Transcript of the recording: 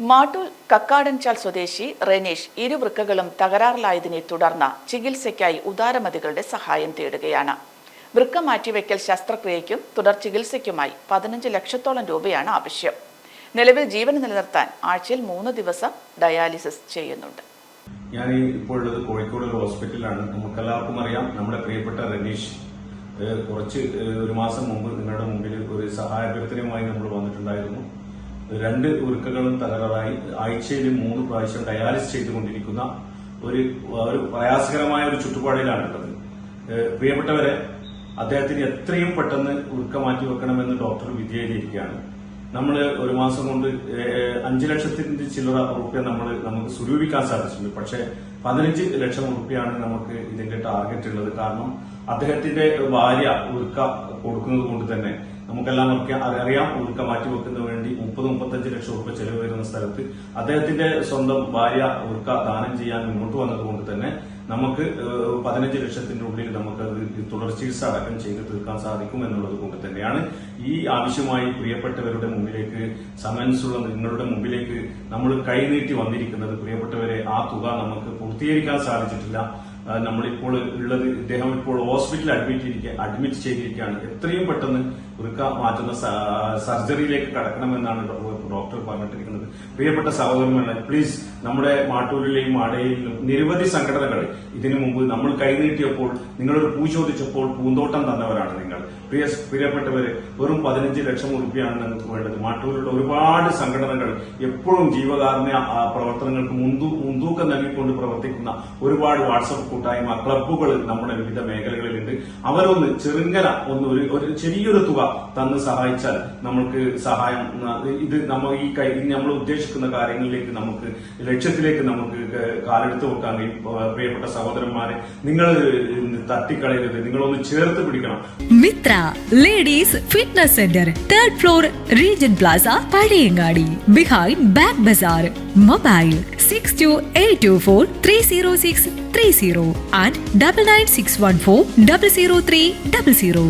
മാട്ടൂൽ കക്കാടൻചാൽ സ്വദേശി റെനീഷ് ഇരുവൃക്കകളും തകരാറിലായതിനെ തുടർന്ന് ചികിത്സയ്ക്കായി ഉദാരമതികളുടെ സഹായം തേടുകയാണ്. വൃക്ക മാറ്റിവെക്കൽ ശസ്ത്രക്രിയയ്ക്കും തുടർ ചികിത്സയ്ക്കുമായി പതിനഞ്ച് ലക്ഷത്തോളം രൂപയാണ് ആവശ്യം. നിലവിൽ ജീവൻ നിലനിർത്താൻ ആഴ്ചയിൽ മൂന്ന് ദിവസം ഡയാലിസിസ് ചെയ്യുന്നുണ്ട്. ഞാൻ ഇപ്പോൾ ഉള്ളത് കോഴിക്കോട് ഒരു ഹോസ്പിറ്റലിലാണ്. നമുക്കെല്ലാവർക്കും അറിയാം നമ്മുടെ പ്രിയപ്പെട്ട റനീഷ് കുറച്ച് ഒരു മാസം മുമ്പ് നിങ്ങളുടെ മുമ്പിൽ ഒരു സഹായാഭ്യർത്ഥനയുമായി നമ്മൾ വന്നിട്ടുണ്ടായിരുന്നു. രണ്ട് ഉരുക്കകളും തകരാറായി ആഴ്ചയിൽ മൂന്ന് പ്രാവശ്യം ഡയാലിസ് ചെയ്തുകൊണ്ടിരിക്കുന്ന ഒരു ഒരു പ്രയാസകരമായ ഒരു ചുറ്റുപാടിലാണുള്ളത്. പ്രിയപ്പെട്ടവരെ അദ്ദേഹത്തിന് എത്രയും പെട്ടെന്ന് ഉരുക്ക മാറ്റി വെക്കണമെന്ന് ഡോക്ടർ വിധിയെഴുതിയിരിക്കുകയാണ്. നമ്മൾ ഒരു മാസം കൊണ്ട് അഞ്ച് ലക്ഷത്തിന്റെ ചില്ലറ റുപ്യ നമ്മൾ നമുക്ക് സ്വരൂപിക്കാൻ സാധിച്ചിട്ടുണ്ട്. പക്ഷേ പതിനഞ്ച് ലക്ഷം റുപ്യാണ് നമുക്ക് ഇതിന്റെ ടാർഗറ്റ് ഉള്ളത്. കാരണം അദ്ദേഹത്തിന്റെ ഭാര്യ ഉരുക്ക കൊടുക്കുന്നത് കൊണ്ട് തന്നെ നമുക്കെല്ലാം അറിയാം അറിയാം. ഉരുക്ക മാറ്റി വെക്കുന്നതിന് വേണ്ടി മുപ്പത് മുപ്പത്തഞ്ച് ലക്ഷം രൂപ ചെലവ് വരുന്ന സ്ഥലത്ത് അദ്ദേഹത്തിന്റെ സ്വന്തം ഭാര്യ ഉൾക്ക ദാനം ചെയ്യാൻ മുന്നോട്ട് വന്നതുകൊണ്ട് തന്നെ നമുക്ക് പതിനഞ്ച് ലക്ഷത്തിന്റെ ഉള്ളിൽ നമുക്ക് തുടർ ചികിത്സ അടക്കം ചെയ്ത് തീർക്കാൻ സാധിക്കും എന്നുള്ളത് കൊണ്ട് തന്നെയാണ് ഈ ആവശ്യമായി പ്രിയപ്പെട്ടവരുടെ മുമ്പിലേക്ക് സമൻസുള്ള നിങ്ങളുടെ മുമ്പിലേക്ക് നമ്മൾ കൈനീട്ടി വന്നിരിക്കുന്നത്. പ്രിയപ്പെട്ടവരെ ആ തുക നമുക്ക് പൂർത്തീകരിക്കാൻ സാധിച്ചിട്ടില്ല. നമ്മളിപ്പോൾ ഉള്ളത് ഇദ്ദേഹം ഇപ്പോൾ ഹോസ്പിറ്റലിൽ അഡ്മിറ്റ് ഇരിക്കുക അഡ്മിറ്റ് ചെയ്തിരിക്കുകയാണ്. എത്രയും പെട്ടെന്ന് വൃക്ക മാറ്റുന്ന സർജറിയിലേക്ക് കടക്കണമെന്നാണ് ഡോക്ടർ പറഞ്ഞിട്ടിരിക്കുന്നത്. പ്രിയപ്പെട്ട സഹോദരങ്ങളെ പ്ലീസ് നമ്മുടെ മാട്ടൂരിലെയും മാടയിലും നിരവധി സംഘടനകൾ ഇതിനു മുമ്പ് നമ്മൾ കൈനീട്ടിയപ്പോൾ നിങ്ങളൊരു പൂ ചോദിച്ചപ്പോൾ പൂന്തോട്ടം തന്നവരാണ് നിങ്ങൾ. പ്രിയ പ്രിയപ്പെട്ടവര് വെറും പതിനഞ്ച് ലക്ഷം ഉറുപ്പിയാണ് നിങ്ങൾക്ക് വേണ്ടത്. മാട്ടൂരിലുള്ള ഒരുപാട് സംഘടനകൾ എപ്പോഴും ജീവകാരുണ്യ പ്രവർത്തനങ്ങൾക്ക് മുൻതൂ മുൻതൂക്കം നൽകിക്കൊണ്ട് പ്രവർത്തിക്കുന്ന ഒരുപാട് വാട്സപ്പ് കൂട്ടായ്മ ക്ലബ്ബുകൾ നമ്മുടെ വിവിധ മേഖലകളിലുണ്ട്. അവരൊന്ന് ചെറുങ്ങന ഒന്ന് ഒരു ഒരു ചെറിയൊരു തുക തന്ന് സഹായിച്ചാൽ നമ്മൾക്ക് സഹായം ഇത് നമ്മൾ ഈ കൈ നമ്മൾ ഉദ്ദേശിക്കുന്ന കാര്യങ്ങളിലേക്ക് നമുക്ക് ലക്ഷ്യത്തിലേക്ക് നമുക്ക് കാലെടുത്ത് വെക്കാൻ കഴിയും. പ്രിയപ്പെട്ട സഹോദരന്മാരെ നിങ്ങൾ തട്ടിക്കളയരുത്. നിങ്ങളൊന്ന് ചേർത്ത് പിടിക്കണം. Mitra ladies fitness centre third floor Regen plaza Pazhayangadi behind back bazaar mobile. six two eight two four three zero six three zero and double nine six one four double zero three double zero